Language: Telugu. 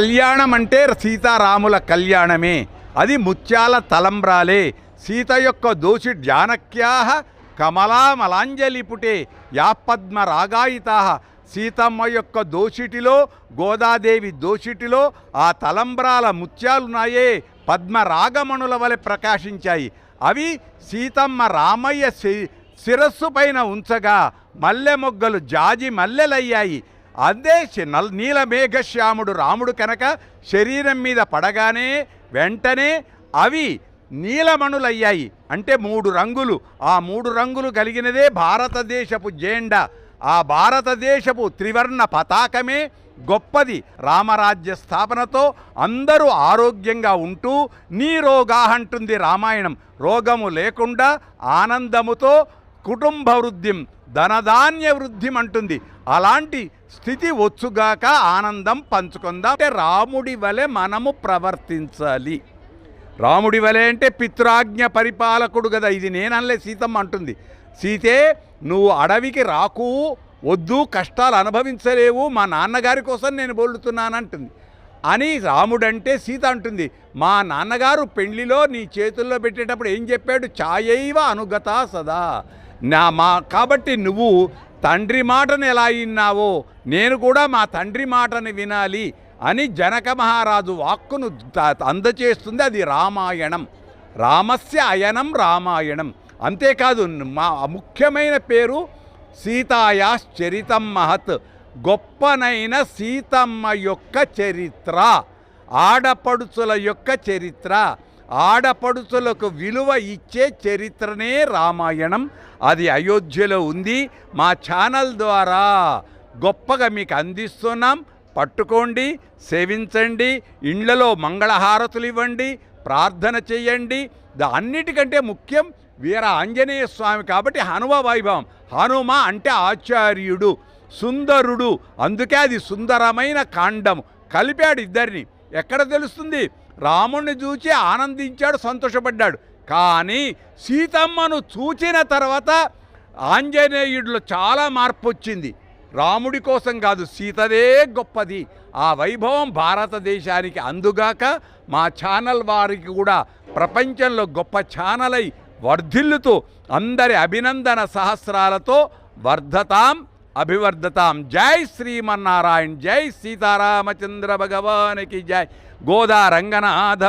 కళ్యాణం అంటే సీతారాముల కళ్యాణమే. అది ముత్యాల తలంబ్రాలే. సీత యొక్క దోషి జానక్యా కమలామలాంజలిపుటే యాపద్మ రాగాయితా సీతమ్మ యొక్క దోషిటిలో గోదాదేవి దోషిటిలో ఆ తలంబ్రాల ముత్యాలున్నాయే. పద్మ రాగమణుల వలె ప్రకాశించాయి. అవి సీతమ్మ రామయ్య శిరస్సు పైన ఉంచగా మల్లె మొగ్గలు జాజి మల్లెలయ్యాయి. అదే నల్ నీలమేఘశ్యాముడు రాముడు కనుక శరీరం మీద పడగానే వెంటనే అవి నీలమణులయ్యాయి. అంటే మూడు రంగులు. ఆ మూడు రంగులు కలిగినదే భారతదేశపు జెండా. ఆ భారతదేశపు త్రివర్ణ పతాకమే గొప్పది. రామరాజ్య స్థాపనతో అందరూ ఆరోగ్యంగా ఉంటూ నీ రోగా అంటుంది రామాయణం. రోగము లేకుండా ఆనందముతో కుటుంబ వృద్ధిం ధనధాన్య వృద్ధిం అంటుంది అలాంటి స్థితి వచ్చుగాక ఆనందం పంచుకుందాం. అంటే రాముడి వలె మనము ప్రవర్తించాలి. రాముడి వలె అంటే పిత్రాజ్ఞ పరిపాలకుడు కదా ఇది నేననలే సీతమ్మ అంటుంది. సీతే నువ్వు అడవికి రాకు వద్దు కష్టాలు అనుభవించలేవు మా నాన్నగారి కోసం నేను బోలుతున్నానంటుంది. అని రాముడంటే సీత అంటుంది. మా నాన్నగారు పెళ్ళిలో నీ చేతుల్లో పెట్టేటప్పుడు ఏం చెప్పాడు? ఛాయైవ అనుగత సదా. నా మా కాబట్టి నువ్వు తండ్రి మాటను ఎలా విన్నావో నేను కూడా మా తండ్రి మాటను వినాలి అని జనక మహారాజు వాక్కును అందచేస్తుంది. అది రామాయణం. రామస్య అయనం రామాయణం. అంతేకాదు మా ముఖ్యమైన పేరు సీతాయాశ్చరితం మహత్. గొప్పనైన సీతమ్మ యొక్క చరిత్ర ఆడపడుచుల యొక్క చరిత్ర. ఆడపడుచులకు విలువ ఇచ్చే చరిత్రనే రామాయణం. అది అయోధ్యలో ఉంది. మా ఛానల్ ద్వారా గొప్పగా మీకు అందిస్తున్నాం. పట్టుకోండి సేవించండి ఇండ్లలో మంగళహారతులు ఇవ్వండి ప్రార్థన చేయండి. దా అన్నిటికంటే ముఖ్యం వీర ఆంజనేయ స్వామి కాబట్టి హనుమ వైభవం. హనుమ అంటే ఆచార్యుడు సుందరుడు. అందుకే అది సుందరమైన కాండము కలిపాడు ఇద్దరిని. ఎక్కడ తెలుస్తుంది? రాముణ్ణి చూచి ఆనందించాడు సంతోషపడ్డాడు. కానీ సీతమ్మను చూచిన తర్వాత ఆంజనేయుడిలో చాలా మార్పు వచ్చింది రాముడి కోసం కాదు సీతదే గొప్పది. ఆ వైభవం భారతదేశానికి అందుగాక మా ఛానల్ వారికి కూడా ప్రపంచంలో గొప్ప ఛానల్ అయి వర్ధిల్లుతూ అందరి అభినందన సహస్రాలతో వర్ధతాం. अभिवर्धता। जय श्रीमारायण जय सीतारामचंद्र भगवान की जय। गोदा रंगनाथ